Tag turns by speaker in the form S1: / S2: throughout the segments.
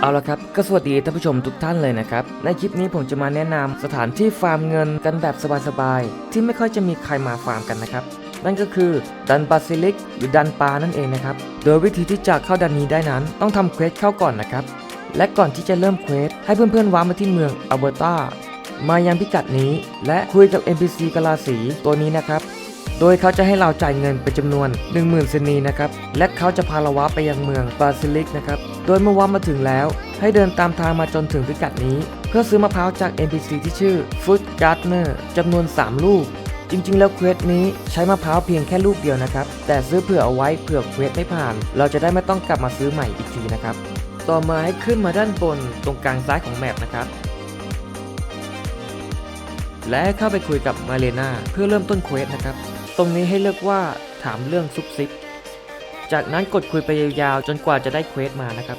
S1: เอาละครับ ก็สวัสดีท่านผู้ชมทุกท่านเลยนะครับ ในคลิปนี้ผมจะมาแนะนำสถานที่ฟาร์มเงินกันแบบสบายๆ ที่ไม่ค่อยจะมีใครมาฟาร์มกันนะครับ นั่นก็คือดันบาซิลิกหรือดันปลานั่นเองนะครับ โดยวิธีที่จะเข้าดันนี้ได้นั้น ต้องทำเควสเข้าก่อนนะครับ และก่อนที่จะเริ่มเควสให้เพื่อนๆว้ามาที่เมืองอัลเบอร์ตา มายังพิกัดนี้ และคุยกับ NPC กลาสีตัวนี้นะครับ โดยเขาจะให้เราจ่ายเงินเป็นจำนวน 10,000เซนีนะครับ และเขาจะพาเราวาไปยังเมืองบาซิลิกนะครับ โดยเมื่อวามาถึงแล้ว ให้เดินตามทางมาจนถึงพิกัดนี้ เพื่อซื้อมะพร้าวจาก NPC ที่ชื่อ Fruit Gardener จำนวน 3 ลูกจริงๆ แล้วเควสนี้ใช้มะพร้าวเพียงแค่ลูกเดียวนะครับ แต่ซื้อเผื่อเอาไว้เผื่อเควสไม่ผ่าน เราจะได้ไม่ต้องกลับมาซื้อใหม่อีกทีนะครับ ต่อมาให้ขึ้นมาด้านบนตรงกลางซ้ายของแมปนะครับ และเข้าไปคุยกับมาเลนาเพื่อเริ่มต้นเควสนะครับ ตรงนี้ให้เลือกว่าถามเรื่องซุบซิบ จากนั้นกดคุยไปยาวๆจนกว่าจะได้เควสมานะครับ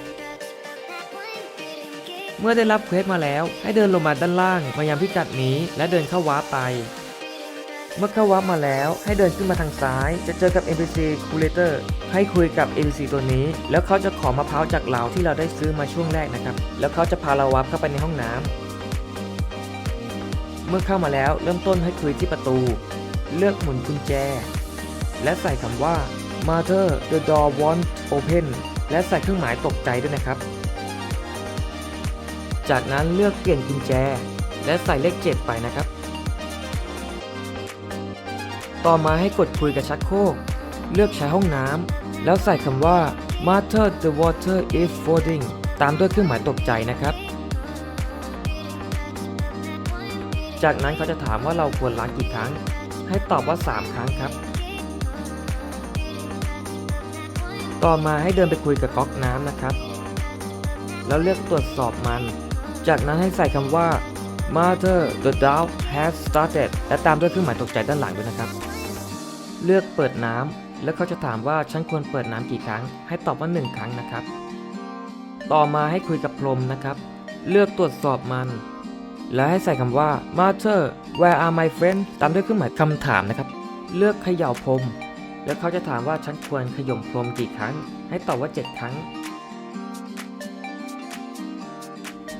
S1: เมื่อได้รับเควสมาแล้ว ให้เดินลงมาด้านล่างมายังพิกัดนี้และเดินเข้าวาร์ปไป เมื่อเข้าวาร์ปมาแล้วให้เดินขึ้นมาทางซ้าย จะเจอกับ NPC Curator ให้คุยกับ NPC ตัวนี้ แล้วเขาจะขอมะพร้าวจากเราที่เราได้ซื้อมาช่วงแรกนะครับ แล้วเขาจะพาเราวาร์ปเข้าไปในห้องน้ำ มื่อเข้ามาแล้วเริ่มต้นให้คุยที่ประตู เลือกหมุนกุญแจ และใส่คำว่า Mother the door won't open และใส่เครื่องหมายตกใจด้วยนะครับ จากนั้นเลือกเปลี่ยนกุญแจ และใส่เลข 7 ไปนะครับ ต่อมาให้กดคุยกับชักโครก เลือกใช้ห้องน้ำแล้วใส่คำว่า Mother the water is flooding ตามด้วยเครื่องหมายตกใจนะครับ จากนั้นเขาจะถามว่าเราควรล้างกี่ครั้ง ให้ตอบว่า 3 ครั้งครับ ต่อมาให้เดินไปคุยกับก๊อกน้ำนะครับ แล้วเลือกตรวจสอบมัน จากนั้นให้ใส่คำว่า Mother the drought has started และตามด้วยเครื่องหมายตกใจด้านหลังด้วยนะครับ เลือกเปิดน้ำแล้วเขาจะถามว่าฉันควรเปิดน้ำกี่ครั้ง ให้ตอบว่า 1 ครั้งนะครับ ต่อมาให้คุยกับพรมนะครับ เลือกตรวจสอบมัน และให้ใส่คำว่า Mother where are my friends ตามด้วยเครื่องหมายคำถามนะครับ เลือกเขย่าพรม แล้วเขาจะถามว่าฉันควรขย่มพรมกี่ครั้ง ให้ตอบว่า 7 ครั้ง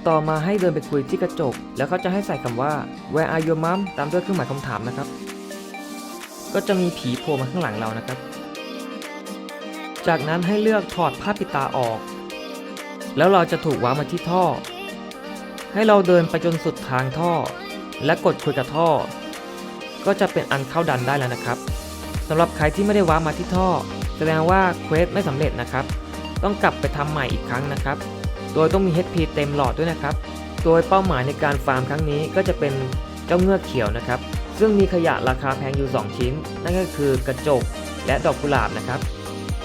S1: ต่อมาให้เดินไปคุยที่กระจก แล้วเขาจะให้ใส่คำว่า where are your mom ตามด้วยเครื่องหมายคำถามนะครับ ก็จะมีผีโผล่มาข้างหลังเรานะครับ จากนั้นให้เลือกถอดผ้าปิดตาออก แล้วเราจะถูกว้างมาที่ท่อ ให้เราเดินไปจนสุดทางท่อ และกดคุยกับท่อ ก็จะเป็นอันเข้าดันได้แล้วนะครับสำหรับใครที่ไม่ได้ว้ามาที่ท่อ แสดงว่าเควสไม่สำเร็จนะครับ ต้องกลับไปทำใหม่อีกครั้งนะครับ โดยต้องมี HP เต็มหลอดด้วยนะครับ โดยเป้าหมายในการฟาร์มครั้งนี้ก็จะเป็นเจ้าเงือกเขียวนะครับ ซึ่งมีขยะราคาแพงอยู่ 2 ชิ้น นั่นก็คือกระจกและดอกกุหลาบนะครับ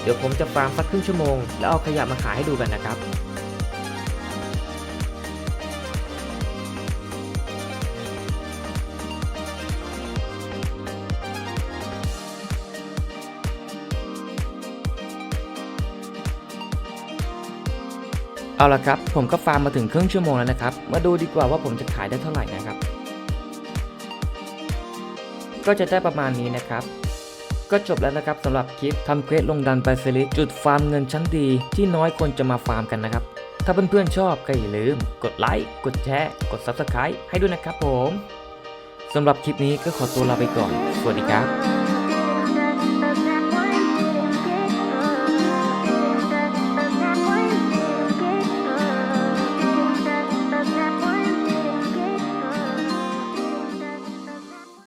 S1: เดี๋ยวผมจะฟาร์มสักครึ่งชั่วโมง แล้วเอาขยะมาขายให้ดูกันนะครับ เอาละครับ ผมก็ฟาร์มมาถึงครึ่งชั่วโมงแล้วนะครับ มาดูดีกว่าว่าผมจะขายได้เท่าไหร่นะครับ ก็จะได้ประมาณนี้นะครับ ก็จบแล้วนะครับสำหรับคลิปทำเควสลงดันไปซิลิจุดฟาร์มเงินชั้นดี ที่น้อยคนจะมาฟาร์มกันนะครับ ถ้าเพื่อนๆชอบก็อย่าลืม กดไลค์ กดแชร์ กด Subscribe ให้ด้วยนะครับผมสำหรับคลิปนี้ก็ขอตัวลาไปก่อน สวัสดีครับ